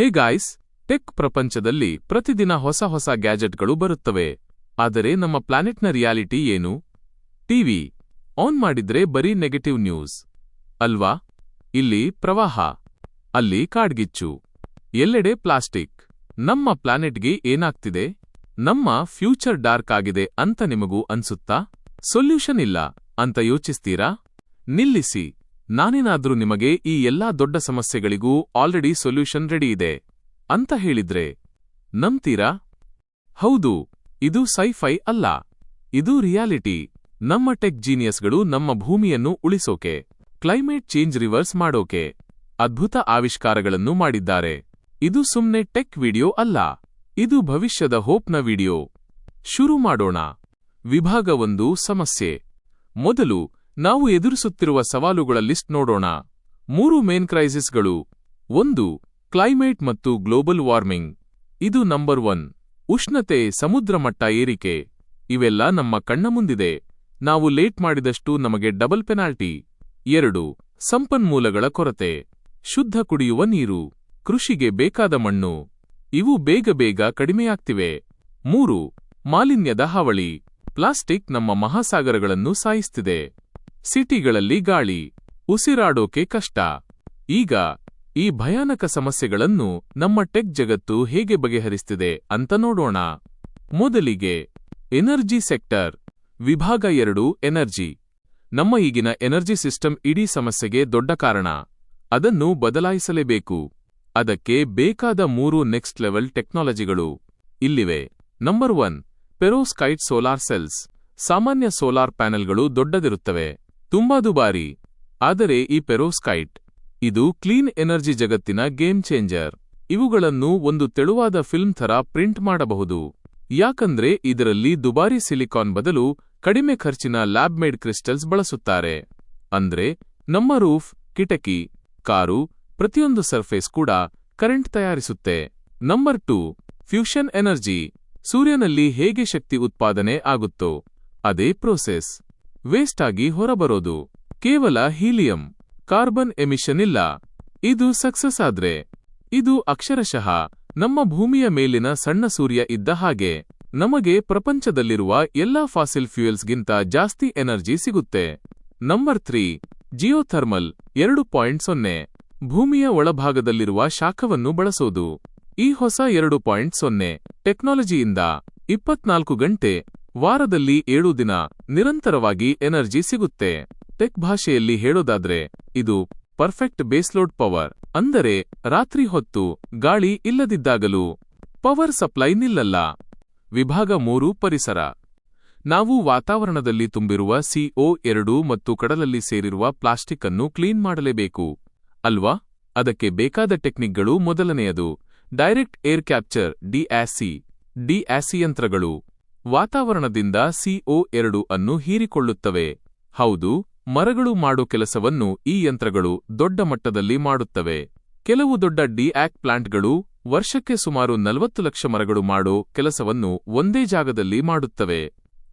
Hey guys, tech ಪ್ರಪಂಚದಲ್ಲಿ ಪ್ರತಿದಿನ ಹೊಸ ಹೊಸ ಗ್ಯಾಜೆಟ್ಗಳು ಬರುತ್ತವೆ. ಆದರೆ ನಮ್ಮ ಪ್ಲಾನೆಟ್ನ ರಿಯಾಲಿಟಿ ಏನು? ಟಿವಿ. ಆನ್ ಮಾಡಿದ್ರೆ ಬರೀ ನೆಗೆಟಿವ್ ನ್ಯೂಸ್. ಅಲ್ವಾ? ಇಲ್ಲಿ ಪ್ರವಾಹ. ಅಲ್ಲಿ ಕಾಡ್ಗಿಚ್ಚು. ಎಲ್ಲೆಡೆ ಪ್ಲಾಸ್ಟಿಕ್. ನಮ್ಮ ಪ್ಲಾನೆಟ್ಗೆ ಏನಾಗ್ತಿದೆ? ನಮ್ಮ ಫ್ಯೂಚರ್ ಡಾರ್ಕ್ ಆಗಿದೆ ಅಂತ ನಿಮಗೂ ಅನ್ಸುತ್ತಾ? ಸೊಲ್ಯೂಷನ್ ಇಲ್ಲ ಅಂತ ಯೋಚಿಸ್ತೀರಾ? ನಿಲ್ಲಿಸಿ. ನಾನೇನಾದ್ರೂ ನಿಮಗೆ ಈ ಎಲ್ಲಾ ದೊಡ್ಡ ಸಮಸ್ಯೆಗಳಿಗೂ ಆಲ್ರೆಡಿ ಸೊಲ್ಯೂಷನ್ ರೆಡಿ ಇದೆ ಅಂತ ಹೇಳಿದ್ರೆ, ನಂಬ್ತೀರಾ? ಹೌದು, ಇದು ಸೈಫೈ ಅಲ್ಲ. ಇದು ರಿಯಾಲಿಟಿ ನಮ್ಮ ಟೆಕ್ ಜೀನಿಯಸ್ಗಳು ನಮ್ಮ ಭೂಮಿಯನ್ನು ಉಳಿಸೋಕೆ ಕ್ಲೈಮೇಟ್ ಚೇಂಜ್ ರಿವರ್ಸ್ ಮಾಡೋಕೆ ಅದ್ಭುತ ಆವಿಷ್ಕಾರಗಳನ್ನು ಮಾಡಿದ್ದಾರೆ. ಇದು ಸುಮ್ನೆ ಟೆಕ್ ವಿಡಿಯೋ ಅಲ್ಲ. ಇದು ಭವಿಷ್ಯದ ಹೋಪ್ನ ವಿಡಿಯೋ ಶುರು ಮಾಡೋಣ. ವಿಭಾಗ ಒಂದು ಸಮಸ್ಯೆ. ಮೊದಲು ನಾವು ಎದುರಿಸುತ್ತಿರುವ ಸವಾಲುಗಳ ಲಿಸ್ಟ್ ನೋಡೋಣ. ಮೂರು ಮೇನ್ ಕ್ರೈಸಿಸ್ಗಳು ಒಂದು ಕ್ಲೈಮೇಟ್ ಮತ್ತು ಗ್ಲೋಬಲ್ ವಾರ್ಮಿಂಗ್ ಇದು ನಂಬರ್ ಒನ್ ಉಷ್ಣತೆ, ಸಮುದ್ರ ಮಟ್ಟ ಏರಿಕೆ. ಇವೆಲ್ಲ ನಮ್ಮ ಕಣ್ಣ ಮುಂದಿದೆ. ನಾವು ಲೇಟ್ ಮಾಡಿದಷ್ಟು ನಮಗೆ ಡಬಲ್ ಪೆನಾಲ್ಟಿ ಎರಡು, ಸಂಪನ್ಮೂಲಗಳ ಕೊರತೆ. ಶುದ್ಧ ಕುಡಿಯುವ ನೀರು. ಕೃಷಿಗೆ ಬೇಕಾದ ಮಣ್ಣು. ಇವು ಬೇಗ ಬೇಗ ಕಡಿಮೆಯಾಗ್ತಿವೆ. ಮೂರು, ಮಾಲಿನ್ಯದ ಹಾವಳಿ. ಪ್ಲಾಸ್ಟಿಕ್ ನಮ್ಮ ಮಹಾಸಾಗರಗಳನ್ನು ಸಾಯಿಸ್ತಿದೆ. ಸಿಟಿಗಳಲ್ಲಿ ಗಾಳಿ, ಉಸಿರಾಡೋಕೆ ಕಷ್ಟ. ಈಗ ಈ ಭಯಾನಕ ಸಮಸ್ಯೆಗಳನ್ನು ನಮ್ಮ ಟೆಕ್ ಜಗತ್ತು ಹೇಗೆ ಬಗೆಹರಿಸ್ತಿದೆ ಅಂತ ನೋಡೋಣ. ಮೊದಲಿಗೆ ಎನರ್ಜಿ ಸೆಕ್ಟರ್, ವಿಭಾಗ ಎರಡು, ಎನರ್ಜಿ. ನಮ್ಮ ಈಗಿನ ಎನರ್ಜಿ ಸಿಸ್ಟಮ್ ಇಡೀ ಸಮಸ್ಯೆಗೆ ದೊಡ್ಡ ಕಾರಣ. ಅದನ್ನು ಬದಲಾಯಿಸಲೇಬೇಕು. ಅದಕ್ಕೆ ಬೇಕಾದ ಮೂರು ನೆಕ್ಸ್ಟ್ ಲೆವೆಲ್ ಟೆಕ್ನಾಲಜಿಗಳು ಇಲ್ಲಿವೆ. Number one, perovskite solar cells. ಸಾಮಾನ್ಯ ಸೋಲಾರ್ ಪ್ಯಾನೆಲ್ಗಳು ದೊಡ್ಡದಿರುತ್ತವೆ. ತುಂಬಾ ದುಬಾರಿ. ಆದರೆ ಈ ಪೆರೋಸ್ಕೈಟ್, ಇದು ಕ್ಲೀನ್ ಎನರ್ಜಿ ಜಗತ್ತಿನ ಗೇಮ್ ಚೇಂಜರ್. ಇವುಗಳನ್ನು ಒಂದು ತೆಳುವಾದ ಫಿಲ್ಮ್ ಥರ ಪ್ರಿಂಟ್ ಮಾಡಬಹುದು. ಯಾಕಂದ್ರೆ ಇದರಲ್ಲಿ ದುಬಾರಿ ಸಿಲಿಕಾನ್ ಬದಲು ಕಡಿಮೆ ಖರ್ಚಿನ ಲ್ಯಾಬ್ ಮೇಡ್ ಕ್ರಿಸ್ಟಲ್ಸ್ ಬಳಸುತ್ತಾರೆ. ಅಂದ್ರೆ ನಮ್ಮ ರೂಫ್, ಕಿಟಕಿ, ಕಾರು, ಪ್ರತಿಯೊಂದು ಸರ್ಫೇಸ್ ಕೂಡ current ತಯಾರಿಸುತ್ತೆ. Number two, fusion energy. ಸೂರ್ಯನಲ್ಲಿ ಹೇಗೆ ಶಕ್ತಿ ಉತ್ಪಾದನೆ ಆಗುತ್ತೋ, ಅದೇ ಪ್ರೋಸೆಸ್. ವೇಸ್ಟ್ ಆಗಿ ಹೊರಬರೋದು. ಕೇವಲ ಹೀಲಿಯಂ, ಕಾರ್ಬನ್ ಎಮಿಷನ್ ಇಲ್ಲ. ಇದು ಸಕ್ಸಸ್ ಆದ್ರೆ. ಇದು ಅಕ್ಷರಶಃ ನಮ್ಮ ಭೂಮಿಯ ಮೇಲಿನ ಸಣ್ಣ ಸೂರ್ಯ ಇದ್ದ ಹಾಗೆ. ನಮಗೆ ಪ್ರಪಂಚದಲ್ಲಿರುವ ಎಲ್ಲಾ ಫಾಸಿಲ್ ಫ್ಯೂಯಲ್ಸ್ಗಿಂತ ಜಾಸ್ತಿ ಎನರ್ಜಿ ಸಿಗುತ್ತೆ. ನಂಬರ್ ತ್ರೀ, ಜಿಯೋಥರ್ಮಲ್ ಎರಡು ಪಾಯಿಂಟ್ ಸೊನ್ನೆ. ಭೂಮಿಯ ಒಳಭಾಗದಲ್ಲಿರುವ ಶಾಖವನ್ನು ಬಳಸೋದು. ಈ ಹೊಸ ಎರಡು ಪಾಯಿಂಟ್ ಸೊನ್ನೆ, ಟೆಕ್ನಾಲಜಿಯಿಂದ ಇಪ್ಪತ್ನಾಲ್ಕು ಗಂಟೆ ವಾರದಲ್ಲಿ ಏಳು ದಿನ ನಿರಂತರವಾಗಿ ಎನರ್ಜಿ ಸಿಗುತ್ತೆ. ಟೆಕ್ ಭಾಷೆಯಲ್ಲಿ ಹೇಳೋದಾದ್ರೆ, ಇದು ಪರ್ಫೆಕ್ಟ್ ಬೇಸ್ಲೋಡ್ ಪವರ್, ಅಂದರೆ ರಾತ್ರಿ ಹೊತ್ತು ಗಾಳಿ ಇಲ್ಲದಿದ್ದಾಗಲೂ ಪವರ್ ಸಪ್ಲೈ ನಿಲ್ಲಲ್ಲ. ವಿಭಾಗ ಮೂರು ಪರಿಸರ. ನಾವು ವಾತಾವರಣದಲ್ಲಿ ತುಂಬಿರುವ ಸಿಒ ಎರಡು ಮತ್ತು ಕಡಲಲ್ಲಿ ಸೇರಿರುವ ಪ್ಲಾಸ್ಟಿಕ್ ಅನ್ನು ಕ್ಲೀನ್ ಮಾಡಲೇಬೇಕು. ಅಲ್ವಾ? ಅದಕ್ಕೆ ಬೇಕಾದ ಟೆಕ್ನಿಕ್ಗಳು ಮೊದಲನೆಯದು. Direct air capture DAC DAC ಯಂತ್ರಗಳು. ವಾತಾವರಣದಿಂದ ಸಿಒ ಎರಡು ಅನ್ನು ಹೀರಿಕೊಳ್ಳುತ್ತವೆ. ಹೌದು, ಮರಗಳು ಮಾಡೋ ಕೆಲಸವನ್ನು ಈ ಯಂತ್ರಗಳು ದೊಡ್ಡ ಮಟ್ಟದಲ್ಲಿ ಮಾಡುತ್ತವೆ. ಕೆಲವು ದೊಡ್ಡ ಡಿಆಕ್ ಪ್ಲಾಂಟ್ಗಳು ವರ್ಷಕ್ಕೆ ಸುಮಾರು ನಲವತ್ತು ಲಕ್ಷ ಮರಗಳು ಮಾಡೋ ಕೆಲಸವನ್ನು ಒಂದೇ ಜಾಗದಲ್ಲಿ ಮಾಡುತ್ತವೆ.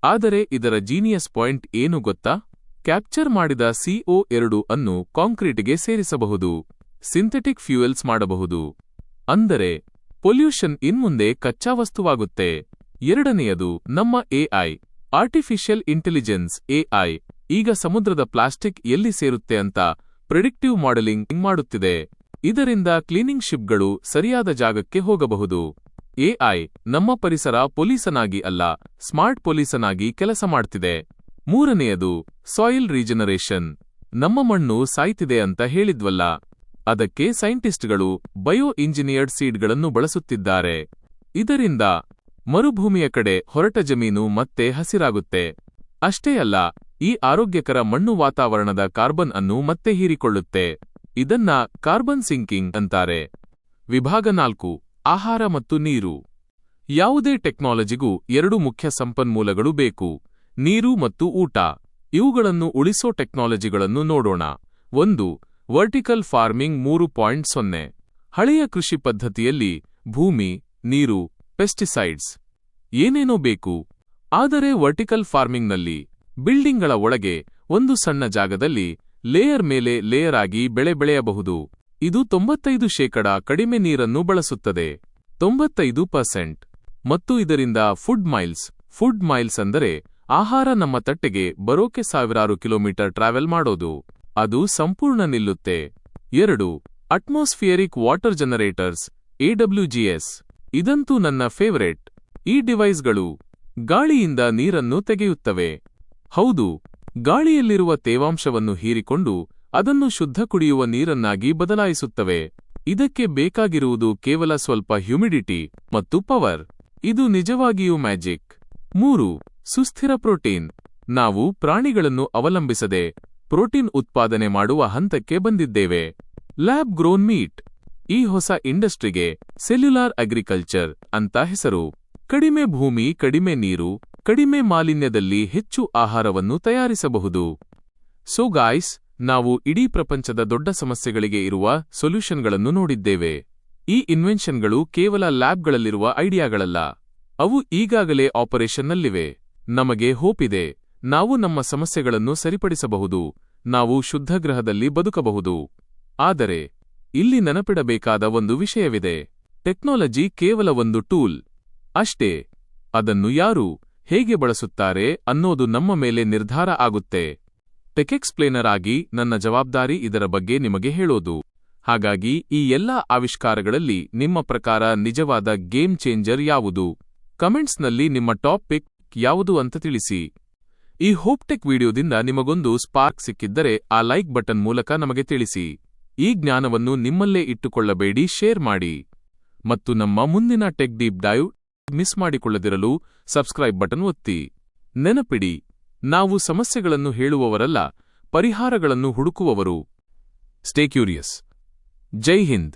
ಆದರೆ ಇದರ ಜೀನಿಯಸ್ ಪಾಯಿಂಟ್ ಏನು ಗೊತ್ತಾ? ಕ್ಯಾಪ್ಚರ್ ಮಾಡಿದ ಸಿಒ ಎರಡು ಅನ್ನು ಕಾಂಕ್ರೀಟ್ಗೆ ಸೇರಿಸಬಹುದು. ಸಿಂಥೆಟಿಕ್ ಫ್ಯೂಯಲ್ಸ್ ಮಾಡಬಹುದು. ಅಂದರೆ ಪೊಲ್ಯೂಷನ್ ಇನ್ಮುಂದೆ ಕಚ್ಚಾ ವಸ್ತುವಾಗುತ್ತೆ ಎರಡನೆಯದು ನಮ್ಮ ಎಐ ಆರ್ಟಿಫಿಷಿಯಲ್ ಇಂಟೆಲಿಜೆನ್ಸ್ ಎಐ ಈಗ ಸಮುದ್ರದ ಪ್ಲಾಸ್ಟಿಕ್ ಎಲ್ಲಿ ಸೇರುತ್ತೆ ಅಂತ ಪ್ರಿಡಿಕ್ಟಿವ್ ಮಾಡೆಲಿಂಗ್ ಮಾಡುತ್ತಿದೆ. ಇದರಿಂದ ಕ್ಲೀನಿಂಗ್ ಶಿಪ್ಗಳು ಸರಿಯಾದ ಜಾಗಕ್ಕೆ ಹೋಗಬಹುದು. ಎಐ ನಮ್ಮ ಪರಿಸರ ಪೊಲೀಸನಾಗಿ ಅಲ್ಲ ಸ್ಮಾರ್ಟ್ ಪೊಲೀಸನಾಗಿ ಕೆಲಸ ಮಾಡ್ತಿದೆ. ಮೂರನೆಯದು ಸಾಯಿಲ್ ರೀಜನರೇಷನ್ ನಮ್ಮ ಮಣ್ಣು ಸಾಯ್ತಿದೆ ಅಂತ ಹೇಳಿದ್ವಲ್ಲ, ಅದಕ್ಕೆ ಸೈಂಟಿಸ್ಟ್ಗಳು ಬಯೋ ಇಂಜಿನಿಯರ್ಡ್ ಸೀಡ್ಗಳನ್ನು ಬಳಸುತ್ತಿದ್ದಾರೆ. ಇದರಿಂದ ಮರುಭೂಮಿಯ ಕಡೆ ಹೊರಟ ಜಮೀನು ಮತ್ತೆ ಹಸಿರಾಗುತ್ತೆ. ಅಷ್ಟೇ ಅಲ್ಲ, ಈ ಆರೋಗ್ಯಕರ ಮಣ್ಣು ವಾತಾವರಣದ ಕಾರ್ಬನ್ ಅನ್ನು ಮತ್ತೆ ಹೀರಿಕೊಳ್ಳುತ್ತೆ. ಇದನ್ನ ಕಾರ್ಬನ್ ಸಿಂಕಿಂಗ್ ಅಂತಾರೆ. ವಿಭಾಗ ನಾಲ್ಕು, ಆಹಾರ ಮತ್ತು ನೀರು. ಯಾವುದೇ ಟೆಕ್ನಾಲಜಿಗೂ ಎರಡು ಮುಖ್ಯ ಸಂಪನ್ಮೂಲಗಳು ಬೇಕು. ನೀರು ಮತ್ತು ಊಟ. ಇವುಗಳನ್ನು ಉಳಿಸೋ ಟೆಕ್ನಾಲಜಿಗಳನ್ನು ನೋಡೋಣ. ಒಂದು, ವರ್ಟಿಕಲ್ ಫಾರ್ಮಿಂಗ್ ಮೂರು ಪಾಯಿಂಟ್ ಸೊನ್ನೆ. ಹಳೆಯ ಕೃಷಿ ಪದ್ಧತಿಯಲ್ಲಿ ಭೂಮಿ, ನೀರು ಪೆಸ್ಟಿಸೈಡ್ಸ್ ಏನೇನೋ ಬೇಕು. ಆದರೆ ವರ್ಟಿಕಲ್ ಫಾರ್ಮಿಂಗ್ನಲ್ಲಿ ಬಿಲ್ಡಿಂಗ್ಗಳ ಒಳಗೆ, ಒಂದು ಸಣ್ಣ ಜಾಗದಲ್ಲಿ ಲೇಯರ್ ಮೇಲೆ ಲೇಯರ್ ಆಗಿ ಬೆಳೆ ಬೆಳೆಯಬಹುದು. ಇದು ತೊಂಬತ್ತೈದು ಶೇಕಡ ಕಡಿಮೆ ನೀರನ್ನು ಬಳಸುತ್ತದೆ. ತೊಂಬತ್ತೈದು ಪರ್ಸೆಂಟ್. ಮತ್ತು ಇದರಿಂದ ಫುಡ್ ಮೈಲ್ಸ್ ಫುಡ್ ಮೈಲ್ಸ್ ಅಂದರೆ ಆಹಾರ ನಮ್ಮ ತಟ್ಟೆಗೆ ಬರೋಕೆ ಸಾವಿರಾರು ಕಿಲೋಮೀಟರ್ ಟ್ರಾವೆಲ್ ಮಾಡೋದು. ಅದು ಸಂಪೂರ್ಣ ನಿಲ್ಲುತ್ತೆ. ಎರಡು ಅಟ್ಮಾಸ್ಫಿಯರಿಕ್ ವಾಟರ್ ಜನರೇಟರ್ಸ್ ಎಡಬ್ಲ್ಯೂಜಿಎಸ್ ಇದಂತೂ ನನ್ನ ಫೇವರೇಟ್ ಈ ಡಿವೈಸ್ಗಳು ಗಾಳಿಯಿಂದ ನೀರನ್ನು ತೆಗೆಯುತ್ತವೆ. ಹೌದು, ಗಾಳಿಯಲ್ಲಿರುವ ತೇವಾಂಶವನ್ನು ಹೀರಿಕೊಂಡು ಅದನ್ನು ಶುದ್ಧ ಕುಡಿಯುವ ನೀರನ್ನಾಗಿ ಬದಲಾಯಿಸುತ್ತವೆ. ಇದಕ್ಕೆ ಬೇಕಾಗಿರುವುದು ಕೇವಲ ಸ್ವಲ್ಪ ಹ್ಯುಮಿಡಿಟಿ ಮತ್ತು ಪವರ್ ಇದು ನಿಜವಾಗಿಯೂ ಮ್ಯಾಜಿಕ್ ಮೂರು, ಸುಸ್ಥಿರ ಪ್ರೋಟೀನ್ ನಾವು ಪ್ರಾಣಿಗಳನ್ನು ಅವಲಂಬಿಸದೆ ಪ್ರೋಟೀನ್ ಉತ್ಪಾದನೆ ಮಾಡುವ ಹಂತಕ್ಕೆ ಬಂದಿದ್ದೇವೆ. ಲ್ಯಾಬ್ ಗ್ರೋನ್ ಮೀಟ್ ಈ ಹೊಸ ಇಂಡಸ್ಟ್ರಿಗೆ ಸೆಲ್ಯುಲಾರ್ ಅಗ್ರಿಕಲ್ಚರ್ ಅಂತ ಹೆಸರು. ಕಡಿಮೆ ಭೂಮಿ, ಕಡಿಮೆ ನೀರು, ಕಡಿಮೆ ಮಾಲಿನ್ಯದಲ್ಲಿ ಹೆಚ್ಚು ಆಹಾರವನ್ನು ತಯಾರಿಸಬಹುದು. ಸೊ ಗಾಯ್ಸ್ ನಾವು ಇಡೀ ಪ್ರಪಂಚದ ದೊಡ್ಡ ಸಮಸ್ಯೆಗಳಿಗೆ ಇರುವ ಸೊಲ್ಯೂಷನ್ಗಳನ್ನು ನೋಡಿದ್ದೇವೆ. ಈ ಇನ್ವೆನ್ಷನ್ಗಳು ಕೇವಲ ಲ್ಯಾಬ್ಗಳಲ್ಲಿರುವ ಐಡಿಯಾಗಳಲ್ಲ. ಅವು ಈಗಾಗಲೇ ಆಪರೇಷನ್ನಲ್ಲಿವೆ. ನಮಗೆ ಹೋಪ್ ಇದೆ. ನಾವು ನಮ್ಮ ಸಮಸ್ಯೆಗಳನ್ನು ಸರಿಪಡಿಸಬಹುದು. ನಾವು ಶುದ್ಧ ಗ್ರಹದಲ್ಲಿ ಬದುಕಬಹುದು. ಆದರೆ ಇಲ್ಲಿ ನೆನಪಿಡಬೇಕಾದ ಒಂದು ವಿಷಯವಿದೆ. ಟೆಕ್ನಾಲಜಿ ಕೇವಲ ಒಂದು ಟೂಲ್. ಅಷ್ಟೇ. ಅದನ್ನು ಯಾರು ಹೇಗೆ ಬಳಸುತ್ತಾರೆ ಅನ್ನೋದು ನಮ್ಮ ಮೇಲೆ ನಿರ್ಧಾರ ಆಗುತ್ತೆ. ಟೆಕೆಕ್ಸ್ಪ್ಲೇನರ್ ಆಗಿ ನನ್ನ ಜವಾಬ್ದಾರಿ ಇದರ ಬಗ್ಗೆ ನಿಮಗೆ ಹೇಳೋದು. ಹಾಗಾಗಿ ಈ ಎಲ್ಲಾ ಆವಿಷ್ಕಾರಗಳಲ್ಲಿ ನಿಮ್ಮ ಪ್ರಕಾರ ನಿಜವಾದ ಗೇಮ್ ಚೇಂಜರ್ ಯಾವುದು? ಕಮೆಂಟ್ಸ್ನಲ್ಲಿ ನಿಮ್ಮ ಟಾಪ್ ಪಿಕ್ ಯಾವುದು ಅಂತ ತಿಳಿಸಿ. ಈ ಹೋಪ್ಟೆಕ್ ವಿಡಿಯೋದಿಂದ ನಿಮಗೊಂದು ಸ್ಪಾರ್ಕ್ ಸಿಕ್ಕಿದ್ದರೆ ಆ ಲೈಕ್ ಬಟನ್ ಮೂಲಕ ನಮಗೆ ತಿಳಿಸಿ. ಈ ಜ್ಞಾನವನ್ನು ನಿಮ್ಮಲ್ಲೇ ಇಟ್ಟುಕೊಳ್ಳಬೇಡಿ, ಶೇರ್ ಮಾಡಿ. ಮತ್ತು ನಮ್ಮ ಮುಂದಿನ ಟೆಕ್ ಡೀಪ್ ಡೈವ್ ಮಿಸ್ ಮಾಡಿಕೊಳ್ಳದಿರಲು ಸಬ್ಸ್ಕ್ರೈಬ್ ಬಟನ್ ಒತ್ತಿ. ನೆನಪಿಡಿ, ನಾವು ಸಮಸ್ಯೆಗಳನ್ನು ಹೇಳುವವರಲ್ಲ, ಪರಿಹಾರಗಳನ್ನು ಹುಡುಕುವವರು. Stay curious. ಜೈ ಹಿಂದ್.